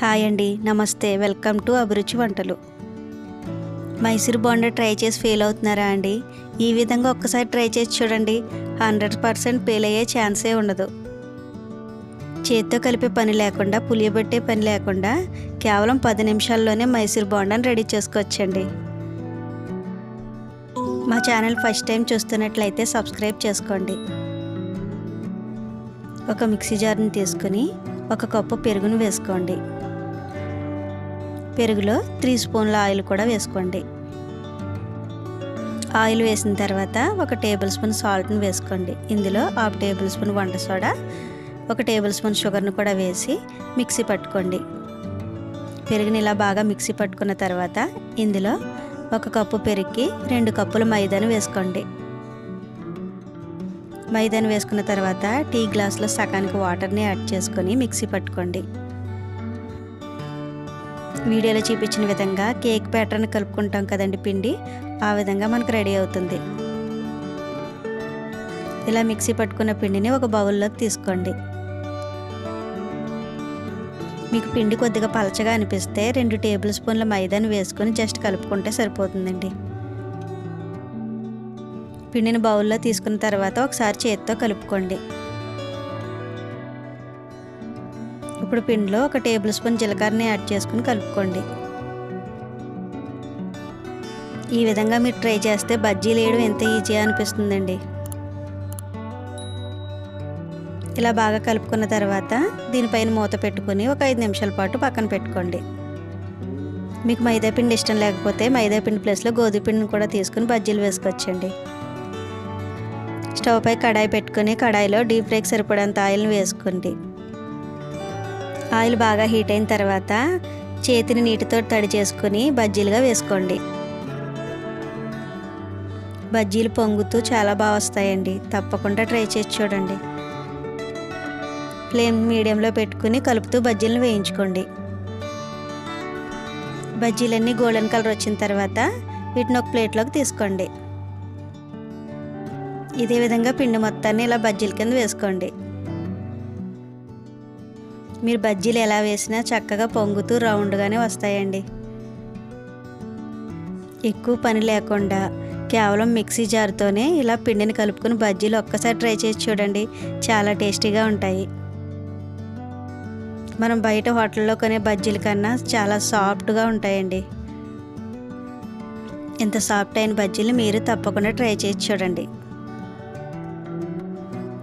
Hi అండి నమస్తే. Welcome to Abhiruchi వంటలు. మైసూర్ బోండా ట్రై చేసి ఫెయిల్ అవుతున్నారా అండి? ఈ విధంగా ఒక్కసారి ట్రై చేసి చూడండి. హండ్రెడ్ పర్సెంట్ ఫెయిల్ అయ్యే ఛాన్సే ఉండదు. చేత్తో కలిపే పని లేకుండా పులియబెట్టే పని లేకుండా కేవలం పది నిమిషాల్లోనే మైసూర్ బోండాని రెడీ చేసుకోవచ్చండి. మా ఛానల్ ఫస్ట్ టైం చూస్తున్నట్లయితే సబ్స్క్రైబ్ చేసుకోండి. ఒక మిక్సీ జార్ని తీసుకుని ఒక కప్పు పెరుగును వేసుకోండి. పెరుగులో త్రీ స్పూన్ల ఆయిల్ కూడా వేసుకోండి. ఆయిల్ వేసిన తర్వాత ఒక టేబుల్ స్పూన్ సాల్ట్ని వేసుకోండి. ఇందులో హాఫ్ టేబుల్ స్పూన్ వంట సోడా ఒక టేబుల్ స్పూన్ షుగర్ను కూడా వేసి మిక్సీ పట్టుకోండి. పెరుగుని ఇలా బాగా మిక్సీ పట్టుకున్న తర్వాత ఇందులో ఒక కప్పు పెరుగుకి రెండు కప్పుల మైదాను వేసుకోండి. మైదాను వేసుకున్న తర్వాత టీ గ్లాస్లో సగానికి వాటర్ని యాడ్ చేసుకొని మిక్సీ పట్టుకోండి. వీడియోలో చూపించిన విధంగా కేక్ ప్యాటర్న్ కలుపుకుంటాం కదండి పిండి. ఆ విధంగా మనకు రెడీ అవుతుంది. ఇలా మిక్సీ పట్టుకున్న పిండిని ఒక బౌల్లోకి తీసుకోండి. మీకు పిండి కొద్దిగా పలచగా అనిపిస్తే రెండు టేబుల్ స్పూన్ల మైదాని వేసుకొని జస్ట్ కలుపుకుంటే సరిపోతుందండి. పిండిని బౌల్లో తీసుకున్న తర్వాత ఒకసారి చేతితో కలుపుకోండి. ఇప్పుడు పిండిలో ఒక టేబుల్ స్పూన్ జీలకర్రని యాడ్ చేసుకుని కలుపుకోండి. ఈ విధంగా మీరు ట్రై చేస్తే బజ్జీలు వేయడం ఎంత ఈజీ అనిపిస్తుందండి. ఇలా బాగా కలుపుకున్న తర్వాత దీనిపైన మూత పెట్టుకొని ఒక ఐదు నిమిషాల పాటు పక్కన పెట్టుకోండి. మీకు మైదా పిండి ఇష్టం లేకపోతే మైదాపిండి ప్లేస్లో గోధుమపిండిని కూడా తీసుకుని బజ్జీలు వేసుకొచ్చండి స్టవ్ పై కడాయి పెట్టుకొని కడాయిలో డీప్ ఫ్రైకి సరిపడంత ఆయిల్ని వేసుకోండి. ఆయిల్ బాగా హీట్ అయిన తర్వాత చేతిని నీటితో తడి చేసుకొని బజ్జీలుగా వేసుకోండి. బజ్జీలు పొంగుతూ చాలా బాగా వస్తాయండి. తప్పకుండా ట్రై చేసి చూడండి. ఫ్లేమ్ మీడియంలో పెట్టుకుని కలుపుతూ బజ్జీలను వేయించుకోండి. బజ్జీలన్నీ గోల్డెన్ కలర్ వచ్చిన తర్వాత వీటిని ఒక ప్లేట్లోకి తీసుకోండి. ఇదే విధంగా పిండి మొత్తాన్ని ఇలా బజ్జీల కింద వేసుకోండి. మీరు బజ్జీలు ఎలా వేసినా చక్కగా పొంగుతూ రౌండ్గానే వస్తాయండి. ఎక్కువ పని లేకుండా కేవలం మిక్సీ జార్తోనే ఇలా పిండిని కలుపుకొని బజ్జీలు ఒక్కసారి ట్రై చేసి చూడండి. చాలా టేస్టీగా ఉంటాయి. మనం బయట హోటల్లో కొనే బజ్జీల కన్నా చాలా సాఫ్ట్గా ఉంటాయండి. ఇంత సాఫ్ట్ అయిన బజ్జీలు మీరు తప్పకుండా ట్రై చేసి చూడండి.